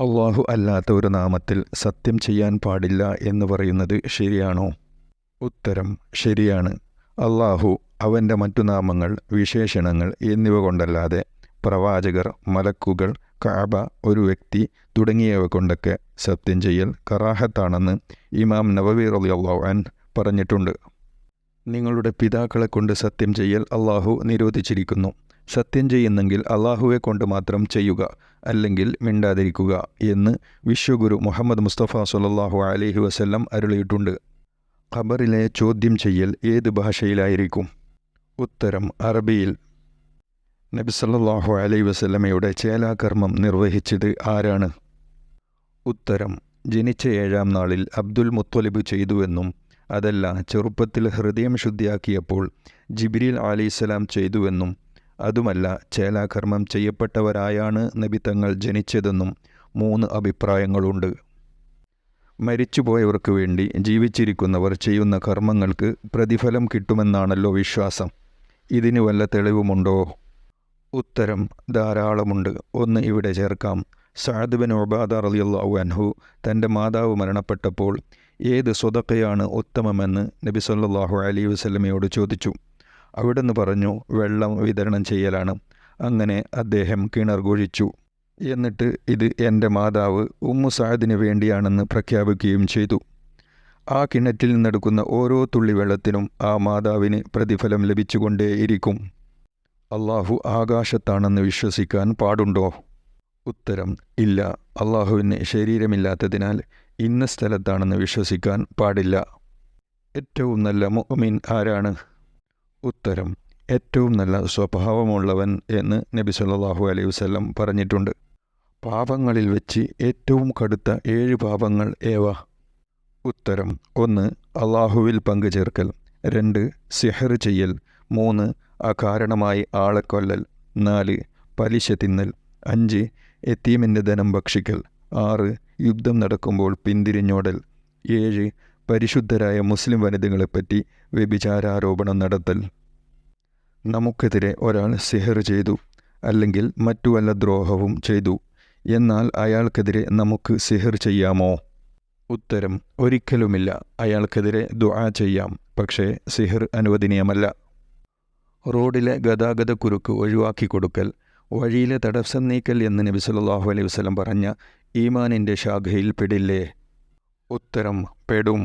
അള്ളാഹു അല്ലാത്ത ഒരു നാമത്തിൽ സത്യം ചെയ്യാൻ പാടില്ല എന്ന് പറയുന്നത് ശരിയാണോ? ഉത്തരം ശരിയാണ്. അള്ളാഹു അവന്റെ മറ്റു നാമങ്ങൾ വിശേഷണങ്ങൾ എന്നിവ കൊണ്ടല്ലാതെ പ്രവാചകർ മലക്കുകൾ കാബ ഒരു വ്യക്തി തുടങ്ങിയവ കൊണ്ടൊക്കെ സത്യം ചെയ്യൽ കറാഹത്താണെന്ന് ഇമാം നവവി അലി അൻ പറഞ്ഞിട്ടുണ്ട്. നിങ്ങളുടെ പിതാക്കളെ കൊണ്ട് സത്യം ചെയ്യൽ അള്ളാഹു നിരോധിച്ചിരിക്കുന്നു. സത്യം ചെയ്യുന്നെങ്കിൽ അള്ളാഹുവെ കൊണ്ട് മാത്രം ചെയ്യുക അല്ലെങ്കിൽ മിണ്ടാതിരിക്കുക എന്ന് വിശ്വഗുരു മുഹമ്മദ് മുസ്തഫ സുല്ലാഹു അലഹി വസല്ലം അരുളിയിട്ടുണ്ട്. ഖബറിലെ ചോദ്യം ചെയ്യൽ ഏത് ഭാഷയിലായിരിക്കും? ഉത്തരം അറബിയിൽ. നബി സല്ലാഹു അലൈഹി വസല്ലമയുടെ ചേലാകർമ്മം നിർവഹിച്ചത് ആരാണ്? ഉത്തരം ജനിച്ച ഏഴാം നാളിൽ അബ്ദുൽ മുത്തൊലിബ് ചെയ്തുവെന്നും അതല്ല ചെറുപ്പത്തിൽ ഹൃദയം ശുദ്ധിയാക്കിയപ്പോൾ ജിബ്രീൽ അലൈഹിസ്സലാം ചെയ്തുവെന്നും അതുമല്ല ചേലാകർമ്മം ചെയ്യപ്പെട്ടവരായാണ് നബി തങ്ങൾ ജനിച്ചതെന്നും മൂന്ന് അഭിപ്രായങ്ങളുണ്ട്. മരിച്ചുപോയവർക്ക് വേണ്ടി ജീവിച്ചിരിക്കുന്നവർ ചെയ്യുന്ന കർമ്മങ്ങൾക്ക് പ്രതിഫലം കിട്ടുമെന്നാണല്ലോ വിശ്വാസം. ഇതിന് വല്ല തെളിവുമുണ്ടോ? ഉത്തരം ധാരാളമുണ്ട്. ഒന്ന് ഇവിടെ ചേർക്കാം. സഅദ് ബിൻ ഉബാദ റളിയല്ലാഹു അൻഹു തന്റെ മാതാവ് മരണപ്പെട്ടപ്പോൾ ഏത് സ്വതക്കയാണ് ഉത്തമമെന്ന് നബി സല്ലല്ലാഹു അലൈഹി വസല്ലമയോട് ചോദിച്ചു. അവിടുന്ന് പറഞ്ഞു വെള്ളം വിതരണം ചെയ്യലാണ്. അങ്ങനെ അദ്ദേഹം കിണർ കുഴിച്ചു എന്നിട്ട് ഇത് എന്റെ മാതാവ് ഉമ്മു സാദിന് വേണ്ടിയാണെന്ന് പ്രഖ്യാപിക്കുകയും ചെയ്തു. ആ കിണറ്റിൽ നിന്നെടുക്കുന്ന ഓരോ തുള്ളി വെള്ളത്തിനും ആ മാതാവിന് പ്രതിഫലം ലഭിച്ചുകൊണ്ടേയിരിക്കും. അള്ളാഹു ആകാശത്താണെന്ന് വിശ്വസിക്കാൻ പാടുണ്ടോ? ഉത്തരം ഇല്ല. അള്ളാഹുവിന് ശരീരമില്ലാത്തതിനാൽ ഇന്ന സ്ഥലത്താണെന്ന് വിശ്വസിക്കാൻ പാടില്ല. ഏറ്റവും നല്ല മുഅ്മിൻ ആരാണ്? ഉത്തരം ഏറ്റവും നല്ല സ്വഭാവമുള്ളവൻ എന്ന് നബി സല്ലാഹു അലൈഹി വസല്ലം പറഞ്ഞിട്ടുണ്ട്. പാപങ്ങളിൽ വെച്ച് ഏറ്റവും കടുത്ത ഏഴ് പാപങ്ങൾ ഏവ? ഉത്തരം ഒന്ന് അള്ളാഹുവിൽ പങ്കുചേർക്കൽ രണ്ട് സിഹർ ചെയ്യൽ മൂന്ന് അകാരണമായി ആളെ കൊല്ലൽ നാല് പലിശ തിന്നൽ അഞ്ച് എത്തീമിന്റെ ധനം ഭക്ഷിക്കൽ ആറ് യുദ്ധം നടക്കുമ്പോൾ പിന്തിരിഞ്ഞോടൽ ഏഴ് പരിശുദ്ധരായ മുസ്ലിം വനിതകളെപ്പറ്റി വ്യഭിചാരാരോപണം നടത്തൽ. നമുക്കെതിരെ ഒരാൾ സിഹർ ചെയ്തു അല്ലെങ്കിൽ മറ്റു വല്ല ദ്രോഹവും ചെയ്തു. എന്നാൽ അയാൾക്കെതിരെ നമുക്ക് സിഹർ ചെയ്യാമോ? ഉത്തരം ഒരിക്കലുമില്ല. അയാൾക്കെതിരെ ദുആ ചെയ്യാം. പക്ഷേ സിഹർ അനുവദനീയമല്ല. റോഡിലെ ഗതാഗത കുരുക്ക് ഒഴിവാക്കി കൊടുക്കൽ വഴിയിലെ തടസ്സം നീക്കൽ എന്ന് നബി സല്ലല്ലാഹു അലൈഹി പറഞ്ഞ ഈമാനിന്റെ ശാഖയിൽ പെടില്ലേ? ഉത്തരം പെടും.